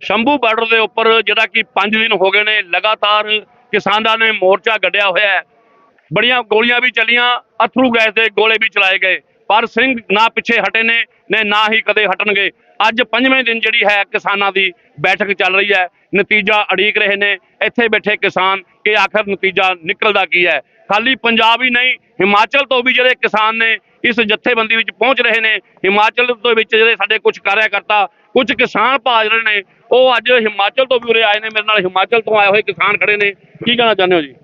Shambhu border ਦੇ ਉੱਪਰ ਜਿਹੜਾ ਕਿ 5 ਦਿਨ ਹੋ ਗਏ ਨੇ, ਲਗਾਤਾਰ ਕਿਸਾਨਾਂ ਨੇ ਮੋਰਚਾ ਗੱਡਿਆ ਹੋਇਆ ਹੈ। ਬੜੀਆਂ ਗੋਲੀਆਂ ਵੀ ਚੱਲੀਆਂ, ਅਥਰੂ ਗੈਸ ਦੇ ਗੋਲੇ ਵੀ ਚਲਾਏ ਗਏ। ਪਰ ਸਿੰਘ ਨਾ ਪਿੱਛੇ ਹਟੇ ਨੇ ਨੇ ਨਾ ਹੀ ਕਦੇ ਹਟਣਗੇ। ਅੱਜ ਪੰਜਵੇਂ ਦਿਨ ਜਿਹੜੀ ਹੈ ਕਿਸਾਨਾਂ ਦੀ ਬੈਠਕ ਚੱਲ ਰਹੀ ਹੈ। ਨਤੀਜਾ ਅੜੀਕ ਰਹੇ ਨੇ। ਇੱਥੇ ਬੈਠੇ ਕਿਸਾਨ ਕਿ ਆਖਰ ਨਤੀਜਾ ਨਿਕਲਦਾ ਕੀ ਹੈ। ਖਾਲੀ ਪੰਜਾਬ ਹੀ ਨਹੀਂ, ਹਿਮਾਚਲ ਤੋਂ ਵੀ ਜਿਹੜੇ ਕਿਸਾਨ ਨੇ ਇਸ ਜਥੇਬੰਦੀ ਵਿੱਚ ਪਹੁੰਚ ਰਹੇ ਨੇ ਹਿਮਾਚਲ ਦੇ ਵਿੱਚ ਜਿਹੜੇ ਸਾਡੇ ਕੁਝ ਕਾਰਿਆਕਰਤਾ ਕੁਝ ਕਿਸਾਨ ਭਾਜ ਰਹੇ ਨੇ ਉਹ ਅੱਜ ਹਿਮਾਚਲ ਤੋਂ ਵੀ ਉਰੇ ਆਏ ਨੇ ਮੇਰੇ ਨਾਲ ਹਿਮਾਚਲ ਤੋਂ ਆਏ ਹੋਏ ਕਿਸਾਨ ਖੜੇ ਨੇ ਕੀ ਕਹਿਣਾ ਚਾਹੁੰਦੇ ਹੋ ਜੀ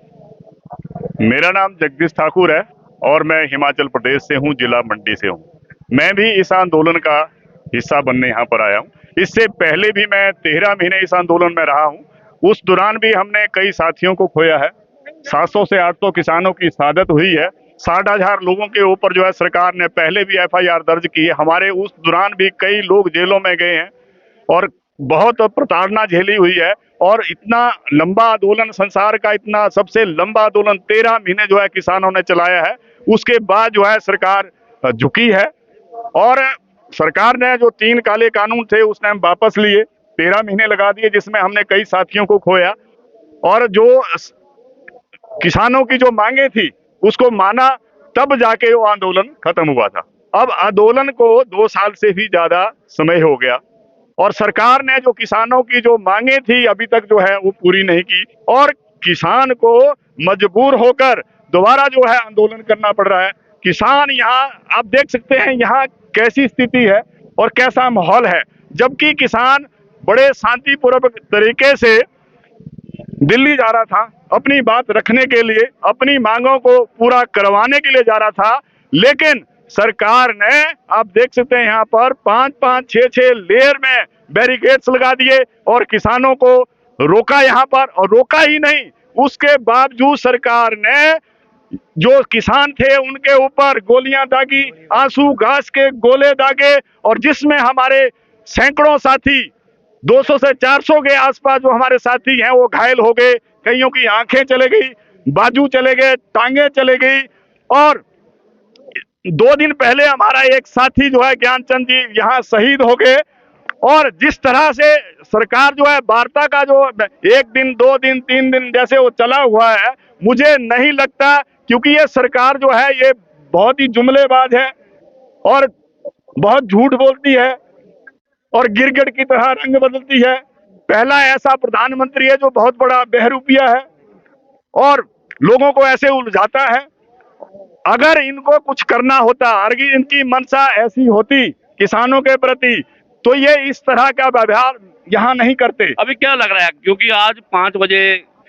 मेरा नाम जगदीश ठाकुर है और मैं हिमाचल प्रदेश से हूं जिला मंडी से हूं मैं भी इस आंदोलन का हिस्सा बनने यहाँ पर आया हूं इससे पहले भी मैं तेरह महीने इस आंदोलन में रहा हूं उस दौरान भी हमने कई साथियों को खोया है 700 से 800 किसानों की शहादत हुई है साठ हज़ार लोगों के ऊपर जो है सरकार ने पहले भी एफआईआर दर्ज की है। हमारे उस दौरान भी कई लोग जेलों में गए हैं और बहुत प्रताड़ना झेली हुई है और इतना लंबा आंदोलन, संसार का इतना सबसे लंबा आंदोलन तेरह महीने जो है किसानों ने चलाया है। उसके बाद जो है सरकार झुकी है और सरकार ने जो तीन काले कानून थे उसने हम वापस लिए, तेरह महीने लगा दिए जिसमें हमने कई साथियों को खोया और जो किसानों की जो मांगे थी उसको माना, तब जाके वो आंदोलन खत्म हुआ था। अब आंदोलन को दो साल से भी ज़्यादा समय हो गया और सरकार ने जो किसानों की जो मांगे थी, अभी तक जो है वो पूरी नहीं की और किसान को मजबूर होकर दोबारा जो है आंदोलन करना पड़ रहा है। किसान यहाँ, आप देख सकते हैं यहाँ कैसी स्थिति है और कैसा माहौल है। जबकि किसान बड़े शांतिपूर्वक तरीके से दिल्ली जा रहा था, अपनी बात रखने के लिए, अपनी मांगों को पूरा करवाने के लिए जा रहा था, लेकिन सरकार ने, आप देख सकते हैं यहाँ पर पाँच पाँच छह छह लेयर में बैरिकेड्स लगा दिए और किसानों को रोका यहाँ पर और रोका ही नहीं। उसके बावजूद सरकार ने जो किसान थे, उनके ऊपर गोलियाँ दागी, आँसू, घास के गोले दागे और जिसमें हमारे सैकड़ों साथी 200 से 400 के आसपास जो हमारे साथी हैं, वो घायल हो गए। कईयों की आँखें चले गई, बाजू चले गए, टांगे चले गई। और दो दिन पहले हमारा एक साथी जो है, ज्ञानचंद जी, यहाँ शहीद हो गए। और जिस तरह से सरकार जो है, वार्ता का जो एक दिन, दो दिन, तीन दिन जैसे वो चला हुआ है, मुझे नहीं लगता क्योंकि ये सरकार जो है, ये बहुत ही जुमलेबाज है और बहुत झूठ बोलती है। और गिरगिट की तरह रंग बदलती है। पहला ऐसा प्रधानमंत्री है जो बहुत बड़ा बेहरूपिया है और लोगों को ऐसे उलझाता है। अगर इनको कुछ करना होता, अगर इनकी मनसा ऐसी होती किसानों के प्रति तो ये इस तरह का व्यवहार यहाँ नहीं करते। अभी क्या लग रहा है? क्योंकि आज पाँच बजे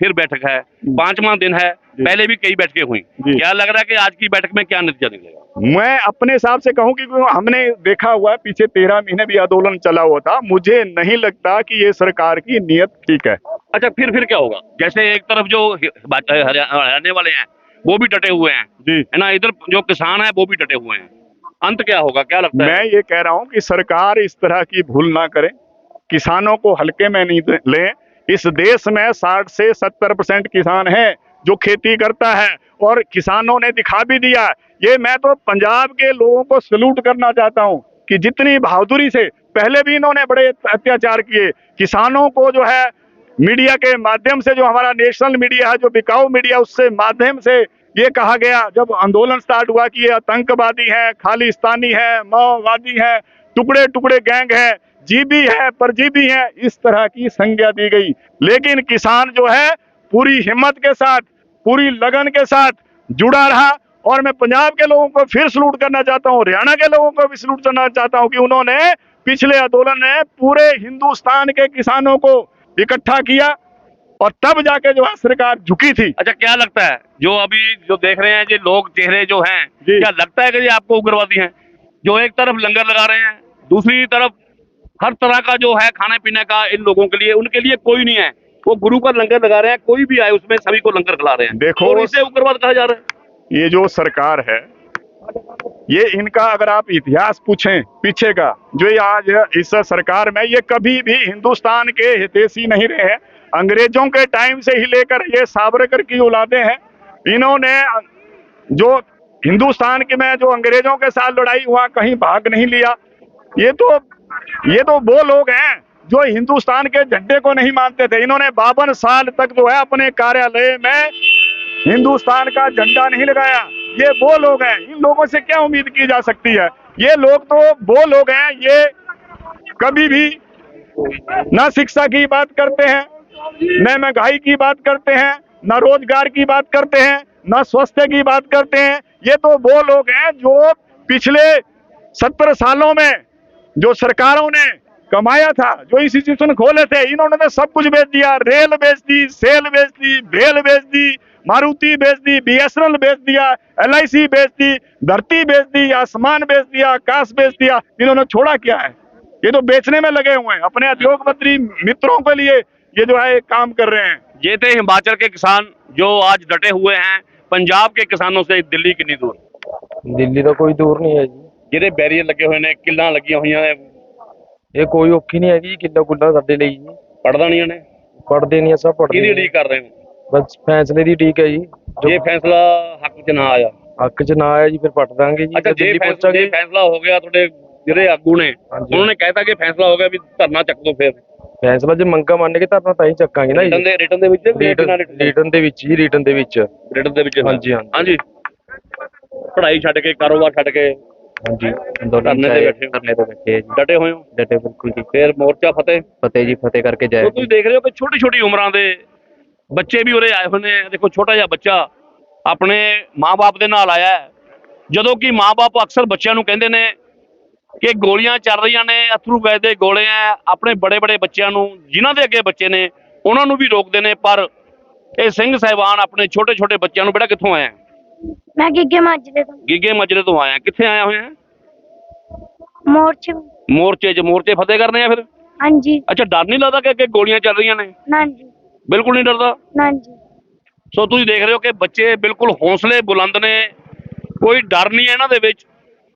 फिर बैठक है पांचवा दिन है पहले भी कई बैठकें हुई। क्या लग रहा है कि आज की बैठक में क्या नतीजा निकलेगा? मैं अपने हिसाब से कहूँ कि हमने देखा हुआ है पीछे तेरह महीने भी आंदोलन चला हुआ था मुझे नहीं लगता कि ये सरकार की नीयत ठीक है। अच्छा फिर फिर क्या होगा? जैसे एक तरफ़ जो हरियाणा वाले हैं वो भी डटे हुए हैं जी। है ना? इधर जो किसान है वो भी डटे हुए हैं। अंत क्या होगा? क्या लगता मैं है ये कह रहा हूँ कि सरकार इस तरह की भूल ना करे किसानों को हल्के में नहीं लें इस देश में 60 से 70 परसेंट किसान है जो खेती करता है और किसानों ने दिखा भी दिया ये मैं तो पंजाब के लोगों को सल्यूट करना चाहता हूँ कि जितनी बहादुरी से पहले भी इन्होंने बड़े अत्याचार किए, किसानों को जो है मीडिया के माध्यम से जो हमारा नेशनल मीडिया है, जो बिकाऊ मीडिया, उससे माध्यम से ये कहा गया, जब आंदोलन स्टार्ट हुआ कि ये आतंकवादी है, खालिस्तानी है, माओवादी है टुकड़े टुकड़े गैंग है जीबी है परजीबी है इस तरह की संज्ञा दी गई। लेकिन किसान जो है पूरी हिम्मत के साथ पूरी लगन के साथ जुड़ा रहा। और मैं पंजाब के लोगों को फिर सलूट करना चाहता हूँ हरियाणा के लोगों को भी सलूट करना चाहता हूँ कि उन्होंने पिछले आंदोलन में पूरे हिंदुस्तान के किसानों को इकट्ठा किया और तब जाके जो है सरकार झुकी थी। अच्छा क्या लगता है? जो अभी जो देख रहे हैं ये लोग चेहरे जो हैं क्या लगता है कि ये आपको उग्रवादी हैं? जो एक तरफ़ लंगर लगा रहे हैं दूसरी तरफ़ हर तरह का जो है खाने पीने का इन लोगों के लिए उनके लिए कोई नहीं है। वो गुरु का लंगर लगा रहे हैं कोई भी आए उसमें सभी को लंगर खिला रहे हैं। देखो- और इसे उग्रवाद कहा जा रहा है। ये जो सरकार है ये इनका अगर आप इतिहास पूछें पीछे का जो ये आज इस सरकार में ये कभी भी हिंदुस्तान के हितैषी नहीं रहे हैं। अंग्रेज़ों के टाइम से ही लेकर ये सावरकर की औलादे हैं। इन्होंने जो हिंदुस्तान के में जो अंग्रेज़ों के साथ लड़ाई हुआ कहीं भाग नहीं लिया। ये तो ये तो वो लोग हैं जो हिंदुस्तान के झंडे को नहीं मानते थे। इन्होंने बावन साल तक जो है अपने कार्यालय में हिंदुस्तान का झंडा नहीं लगाया। ये वो लोग हैं। इन लोगों से क्या उम्मीद की जा सकती है? ये लोग तो वो लोग हैं, ये कभी भी न शिक्षा की बात करते हैं, न महँगाई की बात करते हैं, न रोज़गार की बात करते हैं, न स्वास्थ्य की बात करते हैं। ये तो वो लोग हैं जो पिछले सत्तर सालों में जो सरकारों ने कमाया था जो इंस्टीट्यूशन खोले थे इन्होंने तो सब कुछ बेच दिया। रेल बेच दी सेल बेच दी भेल बेच दी मारुति बेच दी बीएसएनएल बेच दिया एलआईसी बेच दी धरती बेच दी आसमान बेच दिया काश बेच दिया। इन्होंने छोड़ा क्या है? ये तो बेचने में लगे हुए हैं। अपने उद्योग मंत्री मित्रों के लिए ये जो है काम कर रहे हैं। ये थे हिमाचल के किसान जो आज डटे हुए हैं पंजाब के किसानों से दिल्ली कितनी दूर। दिल्ली तो कोई दूर नहीं है जी। ਜਿਹਦੇ ਬੈਰੀਅਰ ਲੱਗੇ ਹੋਏ ਨੇ ਕਿੱਲਾਂ ਲੱਗੀਆਂ ਹੋਈਆਂ ਨੇ। ਇਹ ਕੋਈ ਔਖੀ ਨਹੀਂ ਹੈਗੀ ਕਿੱਲਾ ਕੁੱਲਾ ਸਾਡੇ ਲਈ ਜੀ। ਪੜਦਾਣੀਆਂ ਨੇ ਪੜਦੇ ਨਹੀਂ ਸਭ ਪੜਦੇ ਕਿਹਦੀ ਨੇ। ਉਡੀਕ ਕਰ ਰਹੇ ਹੋ ਬਸ ਫੈਸਲੇ ਦੀ ਠੀਕ ਹੈ ਜੀ। ਜੋ ਜੇ ਫੈਸਲਾ ਹੱਕ 'ਚ ਨਾ ਆਇਆ। ਹੱਕ 'ਚ ਨਾ ਆਇਆ ਜੀ ਫਿਰ ਪੱਟ ਦਾਂਗੇ ਜੀ। ਅੱਛਾ ਜੇ ਦਿੱਲੀ ਫੈਸਲਾ ਜੇ ਪਹੁੰਚਾਂਗੇ ਫੈਸਲਾ ਹੋ ਗਿਆ ਤੁਹਾਡੇ ਜਿਹੜੇ ਆਗੂ ਨੇ ਹਾਂਜੀ। ਉਹਨਾਂ ਨੇ ਕਹਿਤਾ ਕਿ ਫੈਸਲਾ ਹੋ ਗਿਆ ਵੀ ਧਰਨਾ ਚੱਕ ਦੋ ਫਿਰ। ਫੈਸਲਾ ਜੇ ਮੰਗਾ ਮੰਨ ਕੇ ਧਰਨਾ ਤਾਂ ਹੀ ਚੱਕਾਂਗੇ ਨਾ ਰਿਟਨ ਜੀ ਦੇ ਰਿਟਨ ਦੇ ਵਿੱਚ ਰਿਟਨ ਰਿਟਨ ਦੇ ਵਿੱਚ? ਜੀ ਰਿਟਨ ਦੇ ਵਿੱਚ। ਰਿਟਨ ਦੇ ਵਿੱਚ। ਹਾਂਜੀ, ਹਾਂਜੀ। ਹਾਂਜੀ। ਪੜ੍ਹਾਈ ਛੱਡ ਕੇ ਕਾਰੋਬਾਰ ਛੱਡ ਕੇ। ਹਾਂਜੀ। ਧਰਨੇ ਤੇ ਬੈਠੇ ਹੋ। ਧਰਨੇ ਤੇ ਬੈਠੇ ਆ ਜੀ। ਡਟੇ ਹੋਏ ਹੋ? ਡਟੇ ਬਿਲਕੁਲ ਜੀ। ਫਿਰ ਮੋਰਚਾ ਫਤਿਹ? ਫਤਿਹ ਜੀ ਫਤਿਹ ਕਰਕੇ ਸੋ ਜਾਏ ਤੁਸੀਂ ਦੇਖ ਰਹੇ ਹੋ ਕਿ ਛੋਟੀ ਛੋਟੀ ਉਮਰਾਂ ਦੇ ਬੱਚੇ ਵੀ ਉਰੇ ਆਏ ਹੋਏ ਨੇ। ਦੇਖੋ ਛੋਟਾ ਜਿਹਾ ਬੱਚਾ ਆਪਣੇ ਮਾਪੇ ਦੇ ਨਾਲ ਆਇਆ ਹੈ। ਜਦੋਂ ਕਿ ਮਾਪੇ ਅਕਸਰ ਬੱਚਿਆਂ ਨੂੰ ਕਹਿੰਦੇ ਨੇ ਕਿ ਗੋਲੀਆਂ ਚੱਲ ਰਹੀਆਂ ਨੇ ਅਥਰੂ ਗੈਸ ਦੇ ਗੋਲੇ ਆ। ਆਪਣੇ ਬੜੇ ਬੜੇ ਬੱਚਿਆਂ ਨੂੰ ਜਿਨ੍ਹਾਂ ਦੇ ਅੱਗੇ ਬੱਚੇ ਨੇ ਉਹਨਾਂ ਨੂੰ ਵੀ ਰੋਕਦੇ ਨੇ। ਪਰ ਇਹ ਸਿੰਘ ਸਾਹਿਬਾਨ ਆਪਣੇ ਛੋਟੇ ਛੋਟੇ ਬੱਚਿਆਂ ਨੂੰ ਬੇਟਾ ਕਿੱਥੋਂ ਆਇਆ ਮੈਂ ਗਿੱਗੇ ਮਾਜਰੇ ਤੋਂ। ਗਿੱਗੇ ਮਜਰੇ ਤੋਂ ਆਇਆ। ਕਿੱਥੇ ਆਇਆ ਹੋਇਆ? ਮੋਰਚੇ ਮੋਰਚੇ 'ਚ ਮੋਰਚੇ ਫਤਿਹ ਕਰਨੇ ਆ ਫਿਰ? ਹਾਂਜੀ। ਅੱਛਾ ਡਰ ਨਹੀਂ ਲੱਗਦਾ ਕਿ ਅੱਗੇ ਗੋਲੀਆਂ ਚੱਲ ਰਹੀਆਂ ਨੇ? ਨਾਂਜੀ ਬਿਲਕੁਲ ਨਹੀਂ ਡਰਦਾ? ਨਾਂਜੀ ਸੋ ਤੁਸੀਂ ਦੇਖ ਰਹੇ ਹੋ ਕਿ ਬੱਚੇ ਬਿਲਕੁਲ ਹੌਸਲੇ ਬੁਲੰਦ ਨੇ। ਕੋਈ ਡਰ ਨਹੀਂ ਹੈ ਇਹਨਾਂ ਦੇ ਵਿੱਚ।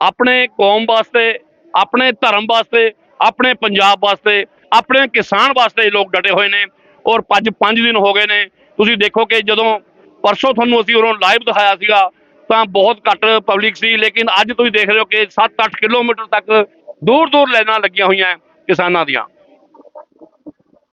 ਆਪਣੇ ਕੌਮ ਵਾਸਤੇ ਆਪਣੇ ਧਰਮ ਵਾਸਤੇ ਆਪਣੇ ਪੰਜਾਬ ਵਾਸਤੇ ਆਪਣੇ ਕਿਸਾਨ ਵਾਸਤੇ ਲੋਕ ਡਟੇ ਹੋਏ ਨੇ ਔਰ ਪੰਜ ਪੰਜ ਦਿਨ ਹੋ ਗਏ ਨੇ। ਤੁਸੀਂ ਦੇਖੋ ਕਿ ਜਦੋਂ ਪਰਸੋਂ ਤੁਹਾਨੂੰ ਅਸੀਂ ਉਰੋਂ ਲਾਈਵ ਦਿਖਾਇਆ ਸੀਗਾ, ਤਾਂ ਬਹੁਤ ਘੱਟ ਪਬਲਿਕ ਸੀ, ਲੇਕਿਨ ਅੱਜ ਤੁਸੀਂ ਦੇਖ ਰਹੇ ਹੋ ਕਿ 7-8 ਕਿਲੋਮੀਟਰ ਤੱਕ ਦੂਰ ਦੂਰ ਲਾਈਨਾਂ ਲੱਗੀਆਂ ਹੋਈਆਂ ਕਿਸਾਨਾਂ ਦੀਆਂ।